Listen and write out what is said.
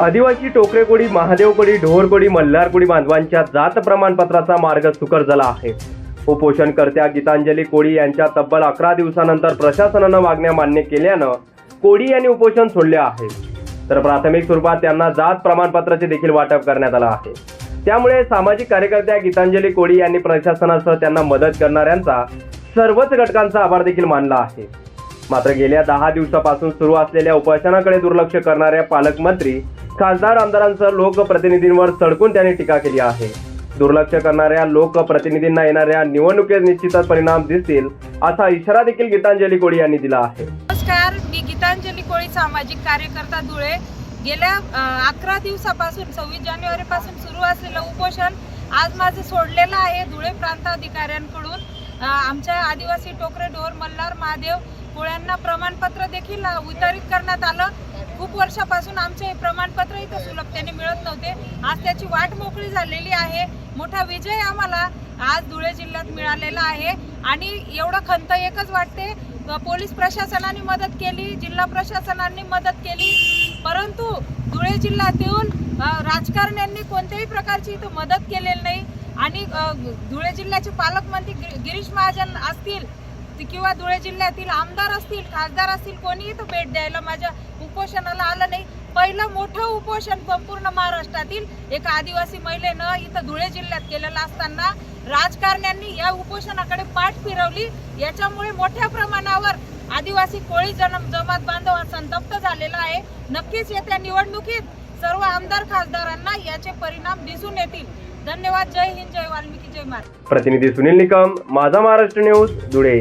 आदिवासी टोकरेकोडी महादेवकोडी महादेव मल्हारकोडी मल्हार कोळी बांधवांच्या जात प्रमाणपत्राचा मार्ग सुकर झाला आहे. उपोषणकर्त्या गीतांजली कोळी यांच्या तब्बल अकरा दिवसानंतर प्रशासनानं मागण्या मान्य केल्यानं कोळी यांनी उपोषण सोडले आहे. तर प्राथमिक स्वरूपात त्यांना जात प्रमाणपत्राचे देखील वाटप करण्यात आलं आहे. त्यामुळे सामाजिक कार्यकर्त्या गीतांजली कोळी यांनी प्रशासनासह त्यांना मदत करणाऱ्यांचा सर्वच घटकांचा आभार देखील मानला आहे. मात्र गेल्या दहा दिवसापासून सुरू असलेल्या उपोषणाकडे दुर्लक्ष करणाऱ्या पालकमंत्री खासदार आमदारांसह लोकप्रतिनिधींवर सडकून त्यांनी टीका केली आहे. दुर्लक्ष करणाऱ्या लोकप्रतिनिधींना येणाऱ्या निवडणुकीत निश्चितच परिणाम दिसतील असा इशारा देखील गीतांजली कोळी यांनी दिला आहे. नमस्कार मी गीतांजली कोळी सामाजिक कार्यकर्ता धुळे. गेल्या अकरा दिवसापासून सव्वीस जानेवारी पासून सुरू असलेलं उपोषण आज माझं सोडलेलं आहे धुळे प्रांताधिकाऱ्यांकडून. आमच्या आदिवासी टोकरे ढोर मल्हार महादेव कोळ्यांना प्रमाणपत्र देखील वितरित करण्यात आलं. खूप वर्षापासून आमचे हे प्रमाणपत्र इथं सुलभतेने मिळत नव्हते. आज त्याची वाट मोकळी झालेली आहे. मोठा विजय आम्हाला आज धुळे जिल्ह्यात मिळालेला आहे. आणि एवढं खंत एकच वाटते. पोलीस प्रशासनाने मदत केली जिल्हा प्रशासनाने मदत केली. परंतु धुळे जिल्ह्यात येऊन राजकारण्यांनी कोणत्याही प्रकारची इथं मदत केलेली नाही. आणि धुळे जिल्ह्याचे पालकमंत्री गिरीश महाजन असतील किंवा धुळे जिल्ह्यातील आमदार असतील खासदार असतील कोणी इथं भेट द्यायला माझ्या उपोषणाला आलं नाही. पहिलं मोठं उपोषण संपूर्ण महाराष्ट्रातील एका आदिवासी महिलेनं इथं धुळे जिल्ह्यात केलेलं असताना राजकारण्यांनी या उपोषणाकडे पाठ फिरवली. याच्यामुळे मोठ्या प्रमाणावर आदिवासी कोळी जनम जमात बांधव संतप्त झालेला आहे. नक्कीच येत्या निवडणुकीत सर्व आमदार खासदारांना याचे परिणाम दिसून येतील. धन्यवाद. जय हिंद. जय वाल्मिकी. जय महाराज प्रतिनिधी सुनील निकम माझा महाराष्ट्र न्यूज धुळे.